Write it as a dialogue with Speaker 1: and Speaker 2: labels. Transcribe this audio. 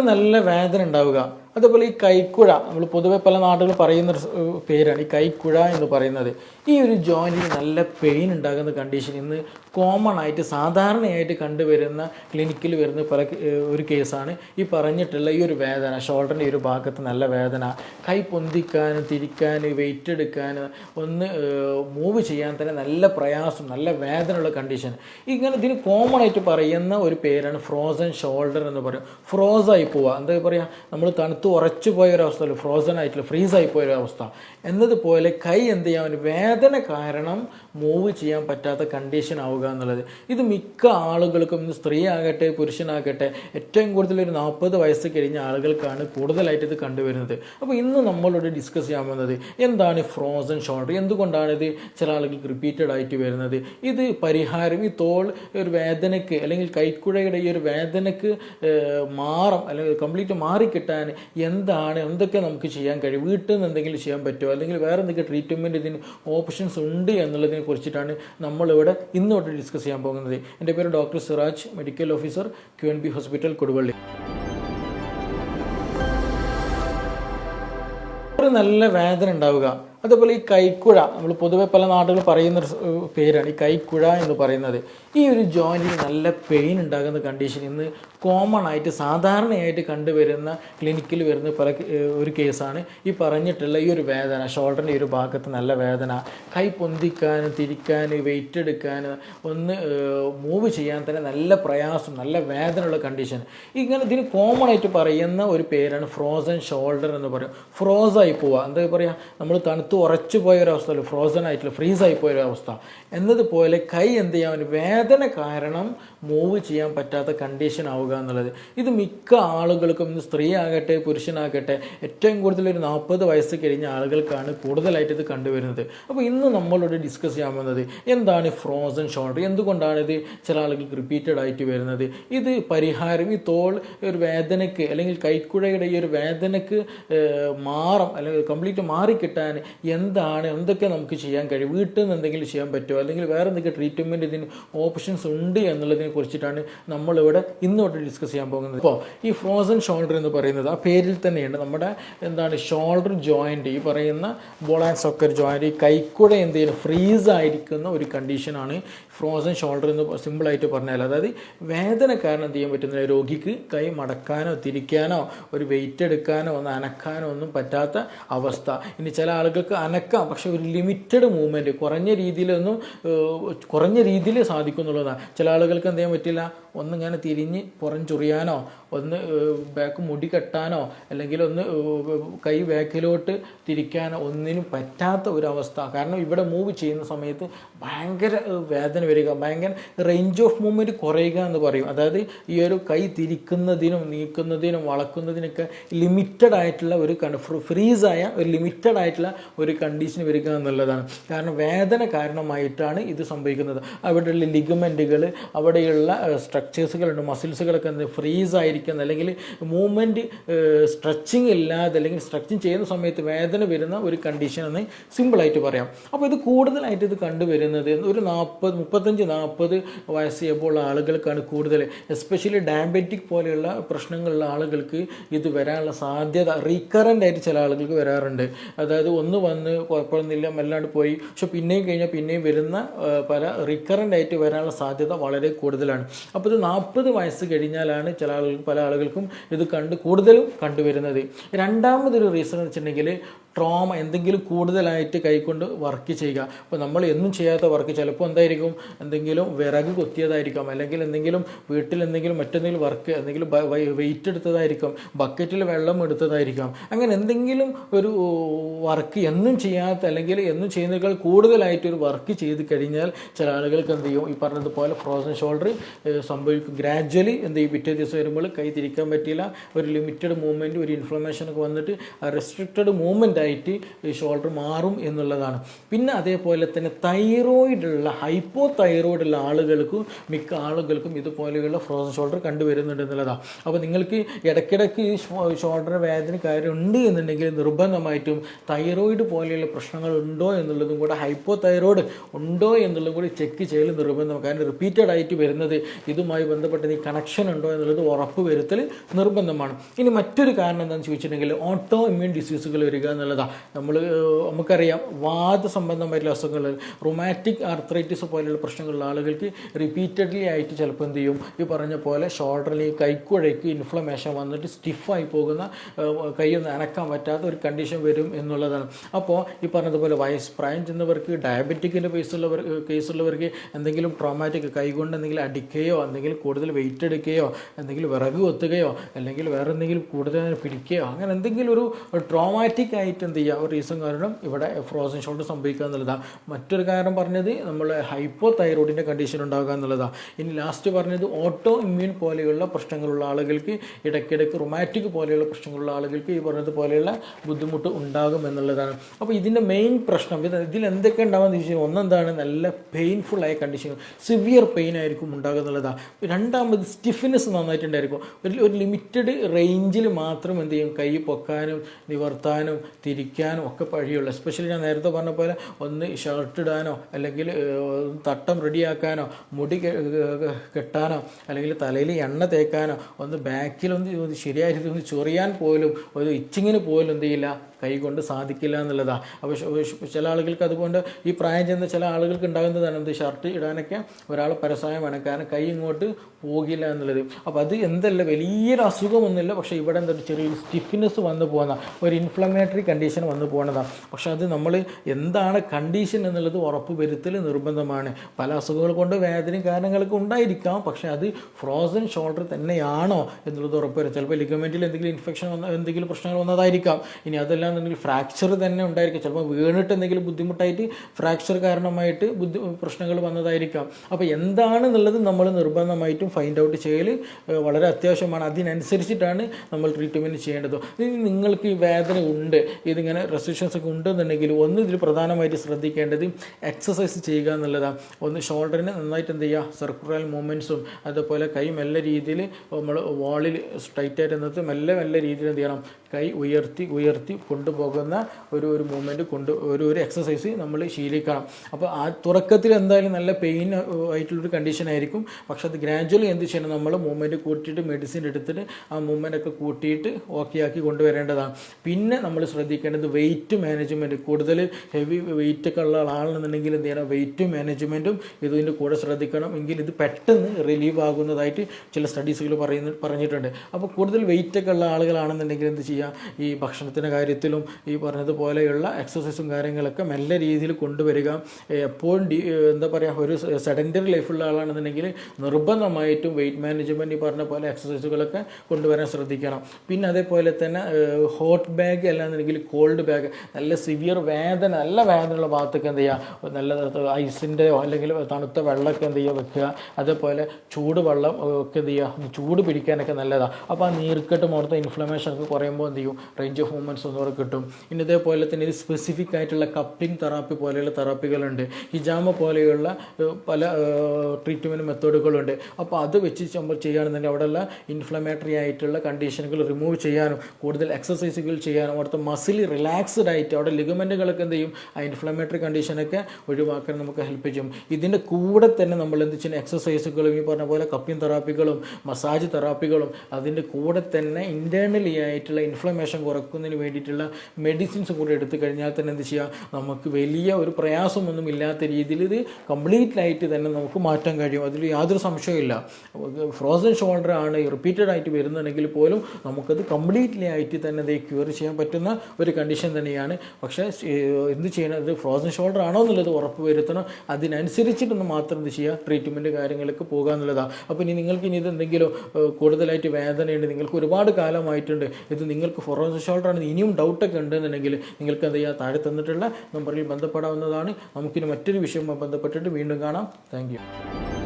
Speaker 1: നല്ല വേദന ഉണ്ടാവുക. അതുപോലെ ഈ കൈക്കുഴ നമ്മൾ പൊതുവെ പല നാടുകൾ പറയുന്ന പേരാണ്. ഈ കൈക്കുഴ എന്ന് പറയുന്നത്. ഈ ഒരു ജോയിന്റിന് നല്ല പെയിൻ ഉണ്ടാകുന്ന കണ്ടീഷൻ ഇന്ന് കോമൺ ആയിട്ട് സാധാരണയായിട്ട് കണ്ടുവരുന്ന ക്ലിനിക്കിൽ വരുന്ന പല ഒരു കേസാണ്. ഈ പറഞ്ഞിട്ടുള്ള ഈ ഒരു വേദന ഷോൾഡറിന്റെ ഈ ഒരു ഭാഗത്ത് നല്ല വേദന. കൈ പൊന്തിക്കാനും തിരിക്കാനും വെയിറ്റ് എടുക്കാനും ഒന്ന് മൂവ് ചെയ്യാൻ തന്നെ നല്ല പ്രയാസം നല്ല വേദനയുള്ള കണ്ടീഷൻ ഇങ്ങനെ ഇതിന് കോമൺ ആയിട്ട് പറയുന്ന ഒരു പേരാണ് ഫ്രോസൺ ഷോൾഡർ എന്ന് പറയും. ഫ്രോസായി പോവുക എന്താ പറയുക നമ്മൾ തണുത്ത് ഉറച്ചു പോയൊരവസ്ഥ ഫ്രോസൺ ആയിട്ടുള്ള ഫ്രീസ് ആയി പോയ അവസ്ഥ. എന്നതുപോലെ കൈ എന്ത് ചെയ്യാൻ പറ്റും? വേദന കാരണം മൂവ് ചെയ്യാൻ പറ്റാത്ത കണ്ടീഷൻ ആവുക എന്നുള്ളത്. ഇത് മിക്ക ആളുകൾക്കും സ്ത്രീ ആകട്ടെ പുരുഷനാകട്ടെ ഏറ്റവും കൂടുതൽ ഒരു നാൽപ്പത് വയസ്സ് കഴിഞ്ഞ ആളുകൾക്കാണ് കൂടുതലായിട്ട് ഇത് കണ്ടുവരുന്നത്. അപ്പോൾ ഇന്ന് നമ്മളോട് ഡിസ്കസ് ചെയ്യാൻ പോകുന്നത് എന്താണ് ഫ്രോസൺ ഷോൾഡർ എന്തുകൊണ്ടാണ് ഇത് ചില ആളുകൾക്ക് റിപ്പീറ്റഡ് ആയിട്ട് വരുന്നത്? ഇത് പരിഹാരം ഈ തോൾ ഒരു വേദനയ്ക്ക് അല്ലെങ്കിൽ കൈക്കുഴയുടെ ഈ ഒരു വേദനയ്ക്ക് മാറും അല്ലെങ്കിൽ കംപ്ലീറ്റ് മാറിക്കിട്ടാൻ എന്താണ് എന്തൊക്കെ നമുക്ക് ചെയ്യാൻ കഴിയും? വീട്ടിൽ നിന്ന് എന്തെങ്കിലും ചെയ്യാൻ പറ്റുമോ? അല്ലെങ്കിൽ വേറെ എന്തൊക്കെ ട്രീറ്റ്മെന്റ് ഇതിന് ഓപ്ഷൻസ് ഉണ്ട് എന്നുള്ളതിനെ കുറിച്ചിട്ടാണ് നമ്മളിവിടെ ഇന്നോട്ട് ഡിസ്കസ് ചെയ്യാൻ പോകുന്നത്. എന്റെ പേര് doctor Siraj medical officer Q N B hospital Koduvally. ഒരു നല്ല വേദന ഉണ്ടാവുക. അതുപോലെ ഈ കൈക്കുഴ നമ്മൾ പൊതുവെ പല നാടുകളിൽ പറയുന്ന പേരാണ്. ഈ കൈക്കുഴ എന്ന് പറയുന്നത്. ഈ ഒരു ജോയിന്റിന് നല്ല പെയിൻ ഉണ്ടാകുന്ന കണ്ടീഷൻ ഇന്ന് കോമൺ ആയിട്ട് സാധാരണയായിട്ട് കണ്ടുവരുന്ന ക്ലിനിക്കിൽ വരുന്ന പല ഒരു കേസാണ്. ഈ പറഞ്ഞിട്ടുള്ള ഈ ഒരു വേദന ഷോൾഡറിന്റെ ഒരു ഭാഗത്ത് നല്ല വേദന കൈ പൊന്തിക്കാൻ തിരിക്കാൻ വെയിറ്റ് എടുക്കാൻ ഒന്ന് മൂവ് ചെയ്യാൻ തന്നെ നല്ല പ്രയാസം നല്ല വേദനയുള്ള കണ്ടീഷൻ ഇങ്ങനെ ഇതിന് കോമൺ ആയിട്ട് പറയുന്ന ഒരു പേരാണ് ഫ്രോസൺ ഷോൾഡർ എന്ന് പറയും. ഫ്രോസായി പോവുക. എന്താ പറയുക നമ്മൾ തണുത്ത് ഉറച്ചു പോയൊരവസ്ഥ ഫ്രോസൺ ആയിട്ടുള്ള ഫ്രീസ് ആയി പോയ അവസ്ഥ എന്നതുപോലെ കൈ എന്ത് ചെയ്യാൻ വേദന കാരണം മൂവ് ചെയ്യാൻ പറ്റാത്ത കണ്ടീഷൻ ആവുക എന്നുള്ളത്. ഇത് മിക്ക ആളുകൾക്കും സ്ത്രീ ആകട്ടെ പുരുഷനാകട്ടെ ഏറ്റവും കൂടുതൽ ഒരു നാൽപ്പത് വയസ്സ് കഴിഞ്ഞ ആളുകൾക്കാണ് കൂടുതലായിട്ട് ഇത് കണ്ടുവരുന്നത്. അപ്പോൾ ഇന്ന് നമ്മളോട് ഡിസ്കസ് ചെയ്യാൻ വന്നത് എന്താണ് ഫ്രോസൺ ഷോൾഡർ എന്തുകൊണ്ടാണ് ഇത് ചില ആളുകൾക്ക് റിപ്പീറ്റഡ് ആയിട്ട് വരുന്നത്? ഇത് പരിഹാരം ഈ തോൾ ഒരു വേദനയ്ക്ക് അല്ലെങ്കിൽ കൈക്കുഴയുടെ ഈ ഒരു വേദനയ്ക്ക് മാറും അല്ലെങ്കിൽ കംപ്ലീറ്റ് മാറിക്കിട്ടാൻ എന്താണ് എന്തൊക്കെ നമുക്ക് ചെയ്യാൻ കഴിയും? വീട്ടിൽ നിന്ന് എന്തെങ്കിലും ചെയ്യാൻ പറ്റുമോ? അല്ലെങ്കിൽ വേറെ എന്തൊക്കെ ട്രീറ്റ്മെന്റ് ഇതിന് ഓപ്ഷൻസ് ഉണ്ട് എന്നുള്ളതിനെ കുറിച്ചിട്ടാണ് നമ്മളിവിടെ ഇന്നോട്ട് ഡിസ്കസ് ചെയ്യാൻ പോകുന്നത്. ഇപ്പോൾ ഈ ഫ്രോസൺ ഷോൾഡർ എന്ന് പറയുന്നത് ആ പേരിൽ തന്നെയുണ്ട് നമ്മുടെ എന്താണ് ഷോൾഡർ ജോയിന്റ് ഈ പറയുന്ന ബോൾ ആൻഡ് സോക്കർ ജോയിന്റ് ഈ കൈക്കൂടെ എന്തെങ്കിലും ഫ്രീസ് ആയിരിക്കുന്ന ഒരു കണ്ടീഷനാണ് ഫ്രോസൺ ഷോൾഡർ എന്ന് സിമ്പിളായിട്ട് പറഞ്ഞാൽ അതായത് വേദന കാരണം എന്ത് ചെയ്യാൻ പറ്റുന്നില്ല രോഗിക്ക് കൈ മടക്കാനോ തിരിക്കാനോ ഒരു വെയിറ്റ് എടുക്കാനോ ഒന്ന് അനക്കാനോ ഒന്നും പറ്റാത്ത അവസ്ഥ. ഇനി ചില ആളുകൾക്ക് അനക്കാം പക്ഷെ ഒരു ലിമിറ്റഡ് മൂവ്മെന്റ് കുറഞ്ഞ രീതിയിലൊന്നും കുറഞ്ഞ രീതിയിൽ സാധിക്കുന്നുള്ളതാണ്. ചില ആളുകൾക്ക് എന്ത് ചെയ്യാൻ പറ്റില്ല? ഒന്നിങ്ങനെ തിരിഞ്ഞ് പുറം ചൊറിയാനോ ഒന്ന് ബാക്ക് മുടി കെട്ടാനോ അല്ലെങ്കിൽ ഒന്ന് കൈ ബാക്കിലോട്ട് തിരിക്കാനോ ഒന്നിനും പറ്റാത്ത ഒരു കാരണം ഇവിടെ മൂവ് ചെയ്യുന്ന സമയത്ത് ഭയങ്കര വേദന വരിക ഭയങ്കര റേഞ്ച് ഓഫ് മൂവ്മെന്റ് കുറയുക എന്ന് പറയും. അതായത് ഈ ഒരു കൈ തിരിക്കുന്നതിനും നീക്കുന്നതിനും വളക്കുന്നതിനൊക്കെ ലിമിറ്റഡ് ആയിട്ടുള്ള ഒരു ഫ്രീസായ ഒരു ലിമിറ്റഡ് ആയിട്ടുള്ള ഒരു കണ്ടീഷൻ വരിക എന്നുള്ളതാണ്. കാരണം വേദന കാരണമായിട്ടാണ് ഇത് സംഭവിക്കുന്നത്. അവിടെയുള്ള ലിഗമെന്റുകൾ അവിടെയുള്ള സ്ട്രക്ചേഴ്സുകളുണ്ട് മസിൽസുകളൊക്കെ എന്ത് ഫ്രീസ് ആയിരിക്കുന്ന അല്ലെങ്കിൽ മൂവ്മെന്റ് സ്ട്രെച്ചിങ് ഇല്ലാതെ അല്ലെങ്കിൽ സ്ട്രെച്ചിങ് ചെയ്യുന്ന സമയത്ത് വേദന വരുന്ന ഒരു കണ്ടീഷൻ എന്ന് സിമ്പിളായിട്ട് പറയാം. അപ്പോൾ ഇത് കൂടുതലായിട്ട് ഇത് കണ്ടുവരുന്നത് ഒരു നാൽപ്പത് മുപ്പത്തഞ്ച് നാൽപ്പത് വയസ്സ് ചെയ്യുമ്പോൾ ആളുകൾക്കാണ് കൂടുതൽ. എസ്പെഷ്യലി ഡയബറ്റിക് പോലെയുള്ള പ്രശ്നങ്ങളുള്ള ആളുകൾക്ക് ഇത് വരാനുള്ള സാധ്യത റീക്കറന്റ് ആയിട്ട് ചില ആളുകൾക്ക് വരാറുണ്ട്. അതായത് ഒന്ന് വന്ന് കുഴപ്പമൊന്നുമില്ല മെല്ലാണ്ട് പോയി. പക്ഷെ പിന്നെയും കഴിഞ്ഞാൽ പിന്നെയും വരുന്ന പല റീക്കറന്റ് ആയിട്ട് വരാനുള്ള സാധ്യത വളരെ കൂടുതലാണ്. അപ്പോൾ ഇത് നാൽപ്പത് വയസ്സ് കഴിഞ്ഞാലാണ് ചില ആളുകൾ പല ആളുകൾക്കും ഇത് കണ്ട് കൂടുതലും കണ്ടുവരുന്നത്. രണ്ടാമതൊരു റീസൺ എന്ന് വെച്ചിട്ടുണ്ടെങ്കിൽ ട്രോമ എന്തെങ്കിലും കൂടുതലായിട്ട് കൈകൊണ്ട് വർക്ക് ചെയ്യുക. അപ്പോൾ നമ്മൾ എന്നും ചെയ്യാത്ത വർക്ക് ചിലപ്പോൾ എന്തായിരിക്കും? എന്തെങ്കിലും വിറക് കൊത്തിയതായിരിക്കാം. അല്ലെങ്കിൽ എന്തെങ്കിലും വീട്ടിൽ എന്തെങ്കിലും മറ്റെന്തെങ്കിലും വർക്ക് എന്തെങ്കിലും വെയിറ്റ് എടുത്തതായിരിക്കാം. ബക്കറ്റിൽ വെള്ളം എടുത്തതായിരിക്കാം. അങ്ങനെ എന്തെങ്കിലും ഒരു വർക്ക് എന്നും ചെയ്യാത്ത അല്ലെങ്കിൽ എന്നും ചെയ്യുന്നതിനേക്കാൾ കൂടുതലായിട്ട് ഒരു വർക്ക് ചെയ്ത് കഴിഞ്ഞാൽ ചില ആളുകൾക്ക് എന്ത് ചെയ്യും? ഈ പറഞ്ഞതുപോലെ ഫ്രോസൺ ഷോൾഡർ സംഭവിക്കും. ഗ്രാജ്വലി എന്ത് ചെയ്യും? പിറ്റേ ദിവസം വരുമ്പോൾ കൈ തിരിക്കാൻ പറ്റില്ല ഒരു ലിമിറ്റഡ് മൂവ്മെന്റ് ഒരു ഇൻഫ്ലമേഷൻ ഒക്കെ വന്നിട്ട് റെസ്ട്രിക്റ്റഡ് മൂവ്മെന്റ് ആയിട്ട് ഷോൾഡർ മാറും എന്നുള്ളതാണ്. പിന്നെ അതേപോലെ തന്നെ തൈറോയിഡ് ഉള്ള ഹൈപ്പോ തൈറോയിഡ് ഉള്ള ആളുകൾക്കും മിക്ക ആളുകൾക്കും ഇതുപോലെയുള്ള ഫ്രോസൺ ഷോൾഡർ കണ്ടുവരുന്നുണ്ട് എന്നുള്ളതാണ് അപ്പോൾ നിങ്ങൾക്ക് ഇടയ്ക്കിടയ്ക്ക് ഈ ഷോൾഡർ വേദന കാര്യം ഉണ്ട് എന്നുണ്ടെങ്കിൽ നിർബന്ധമായിട്ടും തൈറോയിഡ് പോലെയുള്ള പ്രശ്നങ്ങൾ ഉണ്ടോ എന്നുള്ളതും കൂടെ ഹൈപ്പോ തൈറോയിഡ് ഉണ്ടോ എന്നുള്ളതും കൂടി ചെക്ക് ചെയ്യൽ നിർബന്ധമാണ്. കാരണം റിപ്പീറ്റഡ് ആയിട്ട് വരുന്നത് ഇതുമായി ബന്ധപ്പെട്ട് ഈ കണക്ഷൻ ഉണ്ടോ എന്നുള്ളത് ഉറപ്പ് വരുത്തൽ നിർബന്ധമാണ്. ഇനി മറ്റൊരു കാരണം എന്താണെന്ന് ചോദിച്ചിട്ടുണ്ടെങ്കിൽ ഓട്ടോ ഇമ്മ്യൂൺ ഡിസീസുകൾ വരിക എന്നുള്ളതാണ് നമ്മൾ നമുക്കറിയാം വാദ സംബന്ധമായിട്ടുള്ള അസുഖങ്ങൾ റൊമാറ്റിക് ആർത്രൈറ്റിസ് പോലെയുള്ള പ്രശ്നങ്ങളുള്ള ആളുകൾക്ക് റിപ്പീറ്റഡ്ലി ആയിട്ട് ചിലപ്പോൾ എന്ത് ചെയ്യും? ഈ പറഞ്ഞ പോലെ ഷോൾഡറിൽ കൈക്കുഴയ്ക്ക് ഇൻഫ്ലമേഷൻ വന്നിട്ട് സ്റ്റിഫായി പോകുന്ന കൈയൊന്നും അനക്കാൻ പറ്റാത്ത ഒരു കണ്ടീഷൻ വരും എന്നുള്ളതാണ്. അപ്പോൾ ഈ പറഞ്ഞതുപോലെ വയസ്സ് പ്രായം ചെന്നവർക്ക് ഡയബറ്റിക്കിന്റെ കേസുള്ളവർ കേസുള്ളവർക്ക് എന്തെങ്കിലും ട്രോമാറ്റിക് കൈകൊണ്ട് എന്തെങ്കിലും അടിക്കുകയോ എന്തെങ്കിലും കൂടുതൽ വെയിറ്റ് എടുക്കുകയോ എന്തെങ്കിലും വിറക് കൊത്തുകയോ അല്ലെങ്കിൽ വേറെ എന്തെങ്കിലും കൂടുതൽ പിടിക്കുകയോ അങ്ങനെ എന്തെങ്കിലും ഒരു ട്രോമാറ്റിക് ആയിട്ട് എന്ത് ചെയ്യുക ഒരു റീസൺ കാരണം ഇവിടെ ഫ്രോസൺ ഷോട്ട് സംഭവിക്കുക എന്നുള്ളതാണ് മറ്റൊരു കാരണം പറഞ്ഞത് നമ്മൾ ഹൈപ്പോ തൈറോയിഡിന്റെ കണ്ടീഷൻ ഉണ്ടാകുക എന്നുള്ളതാണ് ഇനി ലാസ്റ്റ് പറഞ്ഞത് ഓട്ടോ ഇമ്മ്യൂൺ പോലെയുള്ള പ്രശ്നങ്ങളുള്ള ആളുകൾക്ക് ഇടയ്ക്കിടയ്ക്ക് റൊമാറ്റിക് പോലെയുള്ള പ്രശ്നങ്ങളുള്ള ആളുകൾക്ക് ഈ പറഞ്ഞത് പോലെയുള്ള ബുദ്ധിമുട്ട് ഉണ്ടാകും എന്നുള്ളതാണ്. അപ്പോൾ ഇതിന്റെ മെയിൻ പ്രശ്നം ഇത് ഇതിൽ എന്തൊക്കെ ഉണ്ടാകുമെന്ന് ചോദിച്ചാൽ ഒന്നെന്താണ്? നല്ല പെയിൻഫുൾ ആയ കണ്ടീഷൻ സിവിയർ പെയിൻ ആയിരിക്കും ഉണ്ടാകുക എന്നുള്ളതാണ് രണ്ടാമത് സ്റ്റിഫ്നെസ് നന്നായിട്ടുണ്ടായിരിക്കും. ഒരു ഒരു ലിമിറ്റഡ് റേഞ്ചിൽ മാത്രം എന്ത് ചെയ്യും കൈ പൊക്കാനും നിവർത്താനും തിരിക്കാനും ഒക്കെ വഴിയുള്ളൂ എസ്പെഷ്യലി ഞാൻ നേരത്തെ പറഞ്ഞ പോലെ ഒന്ന് ഷർട്ട് ഇടാനോ അല്ലെങ്കിൽ തട്ടം റെഡിയാക്കാനോ മുടി കെട്ടാനോ അല്ലെങ്കിൽ തലയിൽ എണ്ണ തേക്കാനോ ഒന്ന് ബാക്കിലൊന്ന് ഒന്ന് രീതിയിൽ ഒന്ന് ചൊറിയാൻ പോലും ഒരു ഇച്ചിങ്ങിന് പോലും എന്ത് ചെയ്യില്ല കൈ കൊണ്ട് സാധിക്കില്ല എന്നുള്ളതാണ് അപ്പോൾ ചില ആളുകൾക്ക് അതുകൊണ്ട് ഈ പ്രായം ചെന്ന ചില ആളുകൾക്ക് ഉണ്ടാകുന്നതാണ് എന്ത് ഷർട്ട് ഇടാനൊക്കെ ഒരാൾ പരസായം വേണം. കാരണം കൈ ഇങ്ങോട്ട് പോകില്ല എന്നുള്ളത്. അപ്പോൾ അത് എന്തല്ല വലിയൊരു അസുഖമൊന്നുമില്ല. പക്ഷേ ഇവിടെ എന്തൊരു ചെറിയൊരു സ്റ്റിഫ്നെസ് വന്നു പോകുന്ന ഒരു ഇൻഫ്ലമേറ്ററി കണ്ടീഷൻ വന്നു പോകേണ്ടതാണ് പക്ഷേ അത് നമ്മൾ എന്താണ് കണ്ടീഷൻ എന്നുള്ളത് ഉറപ്പ് വരുത്തൽ നിർബന്ധമാണ്. പല അസുഖങ്ങൾ കൊണ്ട് വേദനയും കാരണങ്ങളൊക്കെ ഉണ്ടായിരിക്കാം പക്ഷേ അത് ഫ്രോസൺ ഷോൾഡർ തന്നെയാണോ എന്നുള്ളത് ഉറപ്പ് വരും ചിലപ്പോൾ ലിഗമെന്റിൽ എന്തെങ്കിലും ഇൻഫെക്ഷൻ വന്ന എന്തെങ്കിലും പ്രശ്നങ്ങൾ വന്നതായിരിക്കാം. ഇനി അതെല്ലാം എന്തെങ്കിലും ഫ്രാക്ചർ തന്നെ ഉണ്ടായിരിക്കും. ചിലപ്പോൾ വീണിട്ട് എന്തെങ്കിലും ബുദ്ധിമുട്ടായിട്ട് ഫ്രാക്ചർ കാരണമായിട്ട് ബുദ്ധി പ്രശ്നങ്ങൾ വന്നതായിരിക്കാം. അപ്പോൾ എന്താണെന്നുള്ളത് നമ്മൾ നിർബന്ധമായിട്ടും ഫൈൻഡ് ഔട്ട് ചെയ്യൽ വളരെ അത്യാവശ്യമാണ്. അതിനനുസരിച്ചിട്ടാണ് നമ്മൾ ട്രീറ്റ്മെന്റ് ചെയ്യേണ്ടത്. നിങ്ങൾക്ക് ഈ വേദന ഉണ്ട് ഇതിങ്ങനെ റെസ്ട്രിക്ഷൻസ് ഒക്കെ ഉണ്ടെന്നുണ്ടെങ്കിൽ ഒന്ന് ഇതിൽ പ്രധാനമായിട്ട് ശ്രദ്ധിക്കേണ്ടത് എക്സസൈസ് ചെയ്യുക എന്നുള്ളതാണ്. ഒന്ന് ഷോൾഡറിന് നന്നായിട്ട് എന്ത് ചെയ്യുക സർക്കുലർ മൂവ്മെന്റ്സും അതുപോലെ കൈ മെല്ലെ രീതിയിൽ നമ്മൾ വാളിൽ സ്ട്രൈറ്റ് ആയിട്ട് നിന്നിട്ട് മെല്ലെ മെല്ലെ രീതിയിൽ എന്ത് ചെയ്യണം കൈ ഉയർത്തി ഉയർത്തി കൊണ്ടുപോകുന്ന ഒരു ഒരു മൂവ്മെന്റ് കൊണ്ട് ഒരു ഒരു എക്സസൈസ് നമ്മൾ ശീലിക്കണം. അപ്പോൾ ആ തുടക്കത്തിൽ എന്തായാലും നല്ല പെയിൻ ആയിട്ടുള്ളൊരു കണ്ടീഷൻ ആയിരിക്കും. പക്ഷെ അത് ഗ്രാജുവലി എന്ത് ചെയ്യണം നമ്മൾ മൂവ്മെന്റ് കൂട്ടിയിട്ട് മെഡിസിൻ എടുത്തിട്ട് ആ മൂവ്മെന്റ് ഒക്കെ കൂട്ടിയിട്ട് ഓക്കെ ആക്കി കൊണ്ടുവരേണ്ടതാണ്. പിന്നെ നമ്മൾ ശ്രദ്ധിക്കേണ്ടത് വെയിറ്റ് മാനേജ്മെന്റ് കൂടുതൽ ഹെവി വെയിറ്റ് ഒക്കെ ഉള്ള ആളാണെന്നുണ്ടെങ്കിൽ എന്ത് ചെയ്യണം? വെയിറ്റ് മാനേജ്മെന്റും ഇതിന്റെ കൂടെ ശ്രദ്ധിക്കണം. എങ്കിൽ ഇത് പെട്ടെന്ന് റിലീവ് ആകുന്നതായിട്ട് ചില സ്റ്റഡീസുകൾ പറയുന്ന പറഞ്ഞിട്ടുണ്ട്. അപ്പോൾ കൂടുതൽ വെയിറ്റ് ഒക്കെ ഉള്ള ആളുകളാണെന്നുണ്ടെങ്കിൽ എന്ത് ചെയ്യാം? ഈ ഭക്ഷണത്തിന്റെ കാര്യത്തിലും ഈ പറഞ്ഞതുപോലെയുള്ള എക്സസൈസും കാര്യങ്ങളൊക്കെ നല്ല രീതിയിൽ കൊണ്ടുവരിക. എപ്പോഴും എന്താ പറയുക ഒരു സെഡന്ററി ലൈഫുള്ള ആളാണെന്നുണ്ടെങ്കിൽ നിർബന്ധമായിട്ടും വെയിറ്റ് മാനേജ്മെന്റ് ഈ പറഞ്ഞ പോലെ എക്സസൈസുകളൊക്കെ കൊണ്ടുവരാൻ ശ്രദ്ധിക്കണം. പിന്നെ അതേപോലെ തന്നെ ഹോട്ട് ബാഗ് അല്ലാന്നുണ്ടെങ്കിൽ കോൾഡ് ബാഗ് നല്ല സിവിയർ വേദന നല്ല വേദനയുള്ള ഭാഗത്തൊക്കെ എന്ത് ചെയ്യുക നല്ല ഐസിന്റെയോ അല്ലെങ്കിൽ തണുത്ത വെള്ളമൊക്കെ എന്ത് ചെയ്യുക വെക്കുക. അതേപോലെ ചൂട് വെള്ളം ഒക്കെ എന്ത് ചെയ്യുക ചൂട് പിടിക്കാനൊക്കെ നല്ലതാണ് അപ്പോൾ ആ നീർക്കെട്ട് മുഖത്തെ ഇൻഫ്ലമേഷൻ ഒക്കെ കുറയുമ്പോൾ എന്ത് ചെയ്യും? റേഞ്ച് ഓഫ് മൂവ്മെന്റ്സ് ഒന്നുകൂടെ കിട്ടും. ഇനി ഇതേപോലെ തന്നെ ഇത് സ്പെസിഫിക് ആയിട്ടുള്ള കപ്പിംഗ് തെറാപ്പി പോലെയുള്ള തെറാപ്പികളുണ്ട് ഹിജാമ പോലെയുള്ള പല ട്രീറ്റ്മെന്റ് മെത്തേഡുകളുണ്ട് അപ്പോൾ അത് വെച്ച് നമ്മൾ ചെയ്യുകയാണെന്നുണ്ടെങ്കിൽ അവിടെയുള്ള ഇൻഫ്ലമേറ്ററി ആയിട്ടുള്ള കണ്ടീഷനുകൾ റിമൂവ് ചെയ്യാനും കൂടുതൽ എക്സസൈസുകൾ ചെയ്യാനും അവിടുത്തെ മസിൽ റിലാക്സ്ഡ് ആയിട്ട് അവിടെ ലിഗമെന്റുകളൊക്കെ എന്ത് ചെയ്യും? ആ ഇൻഫ്ലമേറ്ററി കണ്ടീഷനൊക്കെ ഒഴിവാക്കാൻ നമുക്ക് ഹെൽപ്പ് ചെയ്യും. ഇതിന്റെ കൂടെ തന്നെ നമ്മൾ എന്ത് ചെയ്യുന്ന എക്സസൈസുകളും ഈ പറഞ്ഞ പോലെ കപ്പിംഗ് തെറാപ്പികളും മസാജ് തെറാപ്പികളും അതിന്റെ കൂടെ തന്നെ ഇന്റേർണലി ആയിട്ടുള്ള ഇൻഫ്ലമേഷൻ കുറക്കുന്നതിന് വേണ്ടിയിട്ടുള്ള മെഡിസിൻസ് കൂടെ എടുത്തു കഴിഞ്ഞാൽ തന്നെ എന്ത് ചെയ്യുക നമുക്ക് വലിയ ഒരു പ്രയാസമൊന്നും ഇല്ലാത്ത രീതിയിൽ ഇത് കംപ്ലീറ്റ് ആയിട്ട് തന്നെ നമുക്ക് മാറ്റാൻ കഴിയും. അതിൽ യാതൊരു സംശയമില്ല ഫ്രോസൺ ഷോൾഡർ ആണ് റിപ്പീറ്റഡ് ആയിട്ട് വരുന്നുണ്ടെങ്കിൽ പോലും നമുക്കത് കംപ്ലീറ്റ്ലി ആയിട്ട് തന്നെ ക്യൂർ ചെയ്യാൻ പറ്റുന്ന ഒരു കണ്ടീഷൻ തന്നെയാണ്. പക്ഷേ എന്ത് ചെയ്യണം? ഇത് ഫ്രോസൺ ഷോൾഡർ ആണോ എന്നുള്ളത് ഉറപ്പ് വരുത്തണം. അതിനനുസരിച്ചിട്ടൊന്ന് മാത്രം എന്ത് ചെയ്യുക? ട്രീറ്റ്മെന്റ് കാര്യങ്ങളൊക്കെ പോകുക എന്നുള്ളതാണ് അപ്പോൾ ഇനി നിങ്ങൾക്ക് ഇനി ഇതെന്തെങ്കിലും കൂടുതലായിട്ട് വേദനയുണ്ട് നിങ്ങൾക്ക് ഒരുപാട് കാലമായിട്ടുണ്ട് ഇത് നിങ്ങൾക്ക് ഫ്രോസൺ ഷോൾഡർ ആണ് ഇനിയും ഡൗട്ടൊക്കെ ഉണ്ടെന്നുണ്ടെങ്കിൽ നിങ്ങൾക്ക് എന്ത് ചെയ്യുക? താഴെ തന്നിട്ടുള്ള നമ്പറിൽ ബന്ധപ്പെടാവുന്നതാണ്. നമുക്കിനി മറ്റൊരു വിഷയവുമായി ബന്ധപ്പെട്ടിട്ട് വീണ്ടും കാണാം. താങ്ക്